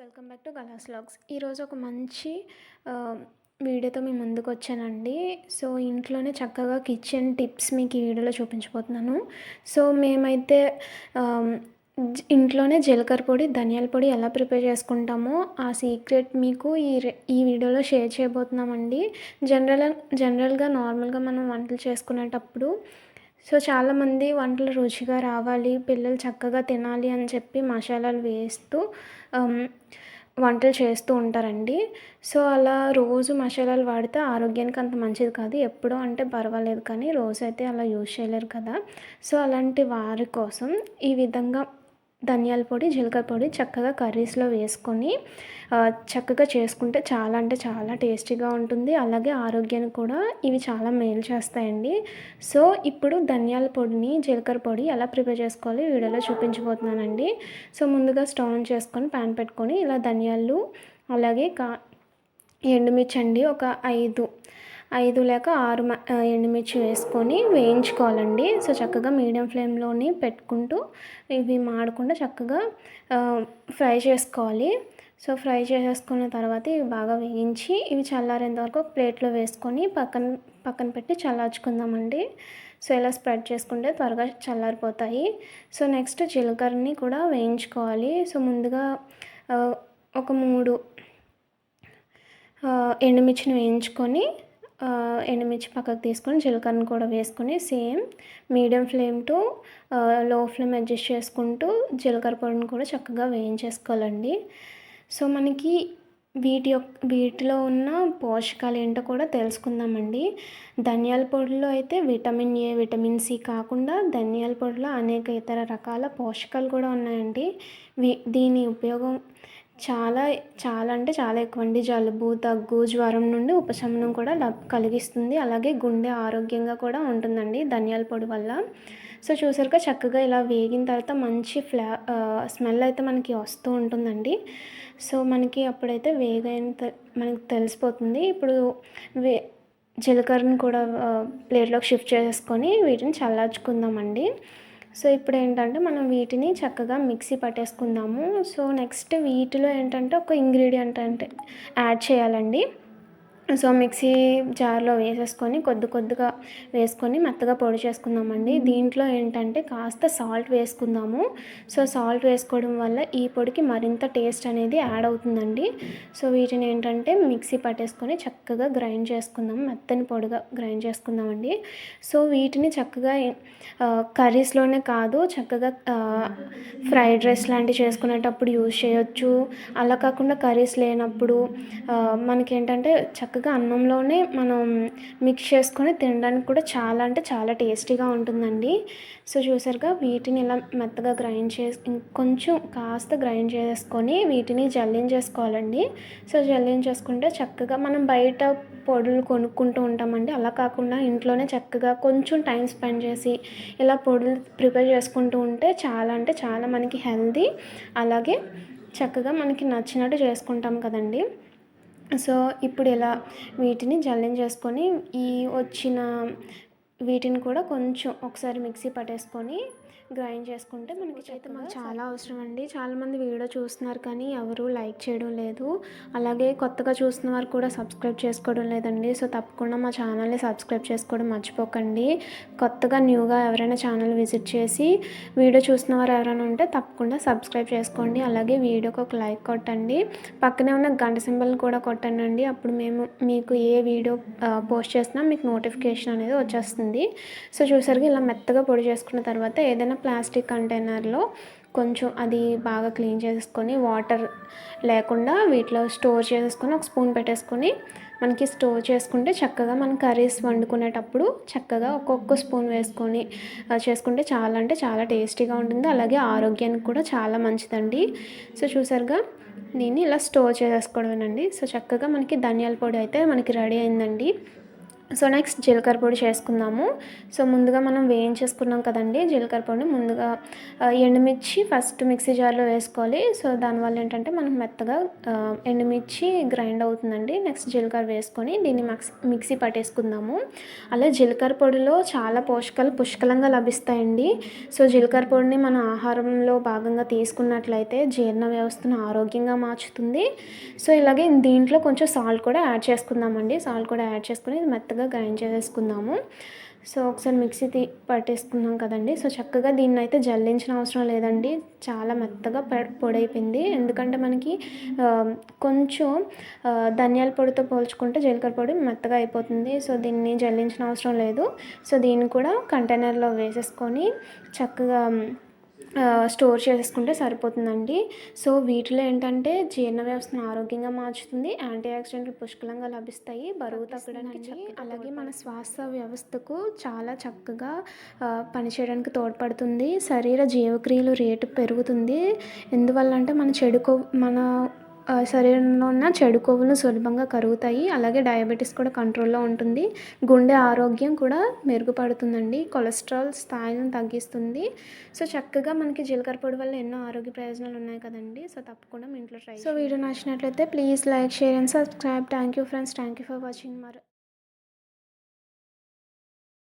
Welcome back to galas logs ఈరోజు ఒక మంచి వీడియోతో మీ ముందుకు వచ్చానండి. సో ఇంట్లోనే చక్కగా కిచెన్ టిప్స్ మీకు ఈ వీడియోలో చూపించబోతున్నాను. సో మేమైతే ఇంట్లోనే జీలకర్ర పొడి ధనియాల పొడి ఎలా ప్రిపేర్ చేసుకుంటామో ఆ సీక్రెట్ మీకు ఈ ఈ వీడియోలో షేర్ చేయబోతున్నామండి. జనరల్ జనరల్గా నార్మల్గా మనం వంటలు చేసుకునేటప్పుడు సో చాలామంది వంటలు రుచిగా రావాలి పిల్లలు చక్కగా తినాలి అని చెప్పి మసాలాలు వేస్తూ వంటలు చేస్తూ ఉంటారండి. సో అలా రోజు మసాలాలు వాడితే ఆరోగ్యానికి అంత మంచిది కాదు. ఎప్పుడో అంటే పర్వాలేదు కానీ రోజు అయితే అలా యూజ్ చేయలేరు కదా. సో అలాంటి వారి కోసం ఈ విధంగా ధనియాల పొడి జీలకర్ర పొడి చక్కగా కర్రీస్లో వేసుకొని చక్కగా చేసుకుంటే చాలా అంటే చాలా టేస్టీగా ఉంటుంది. అలాగే ఆరోగ్యానికి కూడా ఇవి చాలా మేలు చేస్తాయండి. సో ఇప్పుడు ధనియాల పొడిని జీలకర్ర పొడి ఎలా ప్రిపేర్ చేసుకోవాలి వీడియోలో చూపించబోతున్నానండి. సో ముందుగా స్టవ్ ఆన్ చేసుకొని ప్యాన్ పెట్టుకొని ఇలా ధనియాలు అలాగే కా ఎండుమిర్చి అండి ఒక ఐదు ఐదు లేక ఆరు ఎండుమిర్చి వేసుకొని వేయించుకోవాలండి. సో చక్కగా మీడియం ఫ్లేమ్లోని పెట్టుకుంటూ ఇవి మాడకుండా చక్కగా ఫ్రై చేసుకోవాలి. సో ఫ్రై చేసేసుకున్న తర్వాత ఇవి బాగా వేయించి ఇవి చల్లారేంత వరకు ఒక ప్లేట్లో వేసుకొని పక్కన పక్కన పెట్టి చల్లార్చుకుందామండి. సో ఇలా స్ప్రెడ్ చేసుకుంటే త్వరగా చల్లారిపోతాయి. సో నెక్స్ట్ జీలకర్రని కూడా వేయించుకోవాలి. సో ముందుగా ఒక మూడు ఎండుమిర్చిని వేయించుకొని ఎండుమిర్చి పక్కకు తీసుకొని జీలకర్రను కూడా వేసుకొని same medium flame to low flame adjust చేసుకుంటూ జీలకర్ర పొడిని కూడా చక్కగా వేయించేసుకోవాలండి. సో మనకి వీటి యొక్క వీటిలో ఉన్న పోషకాలు ఏంటో కూడా తెలుసుకుందామండి. ధనియాల పొడిలో అయితే విటమిన్ ఏ విటమిన్ సి కాకుండా ధనియాల పొడిలో అనేక ఇతర రకాల పోషకాలు కూడా ఉన్నాయండి. వీ దీని ఉపయోగం చాలా చాలా అంటే చాలా ఎక్కువ అండి జలుబు దగ్గు జ్వరం నుండి ఉపశమనం కూడా లబ్ కలిగిస్తుంది. అలాగే గుండె ఆరోగ్యంగా కూడా ఉంటుందండి ధనియాల పొడి వల్ల. సో చూసారుగా చక్కగా ఇలా వేగిన తర్వాత మంచి ఫ్లా స్మెల్ అయితే మనకి వస్తూ ఉంటుందండి. సో మనకి అప్పుడైతే వేగైన మనకి తెలిసిపోతుంది. ఇప్పుడు వే జీలకర్రను కూడా ప్లేట్లోకి షిఫ్ట్ చేసుకొని వీటిని చల్లార్చుకుందామండి. సో ఇప్పుడు ఏంటంటే మనం వీటిని చక్కగా మిక్సీ పట్టేసుకుందాము. సో నెక్స్ట్ వీటిలో ఏంటంటే ఒక ఇంగ్రీడియంట్ అంటే యాడ్ చేయాలండి. సో మిక్సీ జార్లో వేసేసుకొని కొద్ది కొద్దిగా వేసుకొని మెత్తగా పొడి చేసుకుందామండి. దీంట్లో ఏంటంటే కాస్త సాల్ట్ వేసుకుందాము. సో సాల్ట్ వేసుకోవడం వల్ల ఈ పొడికి మరింత టేస్ట్ అనేది యాడ్ అవుతుందండి. సో వీటిని ఏంటంటే మిక్సీ పట్టేసుకొని చక్కగా గ్రైండ్ చేసుకుందాం. మెత్తని పొడిగా గ్రైండ్ చేసుకుందామండి. సో వీటిని చక్కగా కర్రీస్లోనే కాదు చక్కగా ఫ్రైడ్ రైస్ లాంటివి చేసుకునేటప్పుడు యూజ్ చేయొచ్చు. అలా కాకుండా కర్రీస్ లేనప్పుడు మనకేంటంటే మనకి ఏంటంటే చక్కగా అన్నంలోనే మనం మిక్స్ చేసుకొని తినడానికి కూడా చాలా అంటే చాలా టేస్టీగా ఉంటుందండి. సో చూసారుగా వీటిని ఇలా మెత్తగా గ్రైండ్ చేసి కొంచెం కాస్త గ్రైండ్ చేసుకొని వీటిని జల్లించేసుకోవాలండి సో జల్లించేసుకుంటే చక్కగా మనం బయట పొడులు కొనుక్కుంటూ ఉంటామండి. అలా కాకుండా ఇంట్లోనే చక్కగా కొంచెం టైం స్పెండ్ చేసి ఇలా పొడులు ప్రిపేర్ చేసుకుంటూ ఉంటే చాలా అంటే చాలా మనకి హెల్దీ అలాగే చక్కగా మనకి నచ్చినట్టు చేసుకుంటాం కదండి. సో ఇప్పుడు ఇలా వీటిని జల్లించేసుకొని ఈ వచ్చిన వీటిని కూడా కొంచెం ఒకసారి మిక్సీ పట్టేసుకొని గ్రైండ్ చేసుకుంటే మనకి అయితే మాకు చాలా అవసరం అండి చాలామంది వీడియో చూస్తున్నారు కానీ ఎవరు లైక్ చేయడం లేదు. అలాగే కొత్తగా చూస్తున్న వారు కూడా సబ్స్క్రైబ్ చేసుకోవడం లేదండి. సో తప్పకుండా మా ఛానల్ని సబ్స్క్రైబ్ చేసుకోవడం మర్చిపోకండి. కొత్తగా న్యూగా ఎవరైనా ఛానల్ విజిట్ చేసి వీడియో చూస్తున్న వారు ఎవరైనా ఉంటే తప్పకుండా సబ్స్క్రైబ్ చేసుకోండి. అలాగే వీడియోకి ఒక లైక్ కొట్టండి. పక్కనే ఉన్న గంట సింబల్ కూడా కొట్టండి అప్పుడు మేము మీకు ఏ వీడియో పోస్ట్ చేసినా మీకు నోటిఫికేషన్ అనేది వచ్చేస్తుంది. సో చూసారుగా ఇలా మెత్తగా పొడి చేసుకున్న తర్వాత ఏదైనా ప్లాస్టిక్ కంటైనర్లో కొంచెం అది బాగా క్లీన్ చేసుకొని వాటర్ లేకుండా వీటిలో స్టోర్ చేసుకొని ఒక స్పూన్ పెట్టేసుకొని మనకి స్టోర్ చేసుకుంటే చక్కగా మనం కర్రీస్ వండుకునేటప్పుడు చక్కగా ఒక్కొక్క స్పూన్ వేసుకొని చేసుకుంటే చాలా అంటే చాలా టేస్టీగా ఉంటుంది. అలాగే ఆరోగ్యానికి కూడా చాలా మంచిదండి. సో చూసారుగా దీన్ని ఇలా స్టోర్ చేసేసుకోవడమేనండి సో చక్కగా మనకి ధనియాల పొడి అయితే మనకి రెడీ అయిందండి. సో నెక్స్ట్ జీలకర్ర పొడి చేసుకుందాము. సో ముందుగా మనం వేయించేసుకున్నాం కదండి జీలకర్ర పొడిని ముందుగా ఎండుమిర్చి ఫస్ట్ మిక్సీ జార్లో వేసుకోవాలి. సో దానివల్ల ఏంటంటే మనకు మెత్తగా ఎండుమిర్చి గ్రైండ్ అవుతుందండి. నెక్స్ట్ జీలకర్ర వేసుకొని దీన్ని మిక్స్ మిక్సీ పట్టేసుకుందాము. అలా జీలకర్ర పొడిలో చాలా పోషకాలు పుష్కలంగా లభిస్తాయండి. సో జీలకర్ర పొడిని మన ఆహారంలో భాగంగా తీసుకున్నట్లయితే జీర్ణ వ్యవస్థను ఆరోగ్యంగా మార్చుతుంది. సో ఇలాగే దీంట్లో కొంచెం సాల్ట్ కూడా యాడ్ చేసుకుందామండి. సాల్ట్ కూడా యాడ్ చేసుకుని మెత్తగా మెత్తగా గ్రైండ్ చేసేసుకుందాము. సో ఒకసారి మిక్సీ తీ పట్టేసుకున్నాం కదండి. సో చక్కగా దీన్ని అయితే జల్లించిన అవసరం లేదండి. చాలా మెత్తగా పొడైపోయింది. ఎందుకంటే మనకి కొంచెం ధనియాల పొడితో పోల్చుకుంటే జీలకర్ర పొడి మెత్తగా అయిపోతుంది. సో దీన్ని జల్లించిన అవసరం లేదు. సో దీన్ని కూడా కంటైనర్లో వేసేసుకొని చక్కగా స్టోర్ చేసేసుకుంటే సరిపోతుందండి. సో వీటిలో ఏంటంటే జీర్ణ వ్యవస్థను ఆరోగ్యంగా మార్చుతుంది యాంటీ ఆక్సిడెంట్లు పుష్కలంగా లభిస్తాయి బరువు తగ్గడానికి అలాగే మన శ్వాస వ్యవస్థకు చాలా చక్కగా పనిచేయడానికి తోడ్పడుతుంది. శరీర జీవక్రియలు రేటు పెరుగుతుంది. ఎందువల్ల అంటే మన చెడు కొవ్వు మన శరీరంలో ఉన్న చెడు కొవ్వులు సులభంగా కరుగుతాయి. అలాగే డయాబెటీస్ కూడా కంట్రోల్లో ఉంటుంది. గుండె ఆరోగ్యం కూడా మెరుగుపడుతుందండి. కొలెస్ట్రాల్ స్థాయిలను తగ్గిస్తుంది. సో చక్కగా మనకి జీలకర్ర పొడి వల్ల ఎన్నో ఆరోగ్య ప్రయోజనాలు ఉన్నాయి కదండి. సో తప్పకుండా మీ ఇంట్లో ట్రై సో వీడియో నచ్చినట్లయితే please like share and subscribe. Thank you friends. Thank you for watching మరి